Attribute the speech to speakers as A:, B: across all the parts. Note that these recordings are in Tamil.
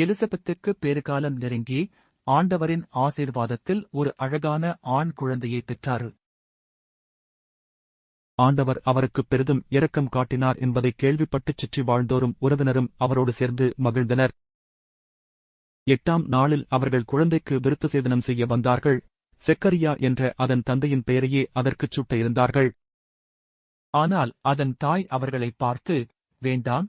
A: எலிசபெத்துக்கு பேறுகாலம் நெருங்கி ஆண்டவரின் ஆசீர்வாதத்தில் ஒரு அழகான ஆண் குழந்தையை பெற்றார்.
B: ஆண்டவர் அவருக்கு பெரிதும் இரக்கம் காட்டினார் என்பதை கேள்விப்பட்டுச் சுற்றி வாழ்ந்தோரும் உறவினரும் அவரோடு சேர்ந்து மகிழ்ந்தனர். எட்டாம் நாளில் அவர்கள் குழந்தைக்கு விருத்த சேதனம் செய்ய வந்தார்கள். செக்கரியா என்ற அதன் தந்தையின் பெயரையே அதற்குச் சுட்ட இருந்தார்கள்.
A: ஆனால் அதன் தாய் அவர்களை பார்த்து வேண்டாம்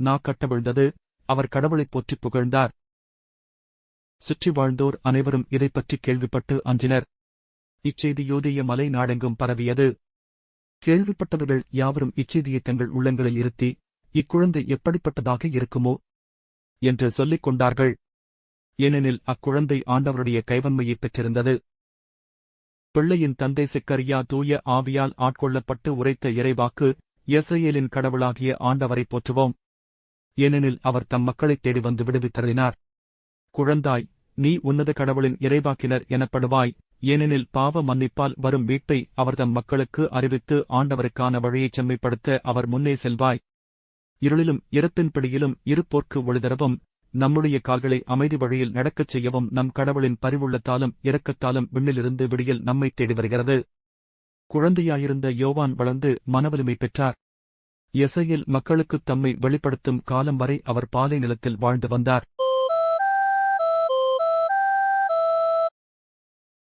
B: நா கட்டவிழ்ந்தது அவர் கடவுளைப் போற்றிப் புகழ்ந்தார். சுற்றி வாழ்ந்தோர் அனைவரும் இதைப்பற்றி கேள்விப்பட்டு அஞ்சினர். இச்செய்தி யோதிய மலை நாடெங்கும் பரவியது. கேள்விப்பட்டவர்கள் யாவரும் இச்செய்தியை தங்கள் உள்ளங்களில் இருத்தி இக்குழந்தை எப்படிப்பட்டதாக இருக்குமோ? என்று சொல்லிக் கொண்டார்கள். ஏனெனில் அக்குழந்தை ஆண்டவருடைய கைவன்மையைப் பெற்றிருந்தது. பிள்ளையின் தந்தை சிக்கரியா தூய ஆவியால் ஆட்கொள்ளப்பட்டு உரைத்த இறைவாக்கு இஸ்ரேலின் கடவுளாகிய ஆண்டவரை போற்றுவோம். ஏனெனில் அவர் தம் மக்களைத் தேடி வந்து விடுவித்தறினார். குழந்தாய் நீ உன்னத கடவுளின் இறைவாக்கினர் எனப்படுவாய். ஏனெனில் பாவ மன்னிப்பால் வரும் மீட்பை அவர் தம் மக்களுக்கு அறிவித்து ஆண்டவருக்கான வழியைச் செம்மைப்படுத்த அவர் முன்னே செல்வாய். இருளிலும் இறப்பின் பிடியிலும் இருப்போர்க்கு ஒளிதரவும் நம்முடைய கால்களை அமைதி வழியில் நடக்கச் செய்யவும் நம் கடவுளின் பரிவுள்ளத்தாலும் இரக்கத்தாலும் விண்ணிலிருந்து விடியில் நம்மைத் தேடி வருகிறது. குழந்தையாயிருந்த யோவான் வளர்ந்து மனவலிமை பெற்றார். எசையில் மக்களுக்குத் தம்மை வெளிப்படுத்தும் காலம் வரை அவர் பாலை நிலத்தில் வாழ்ந்து வந்தார்.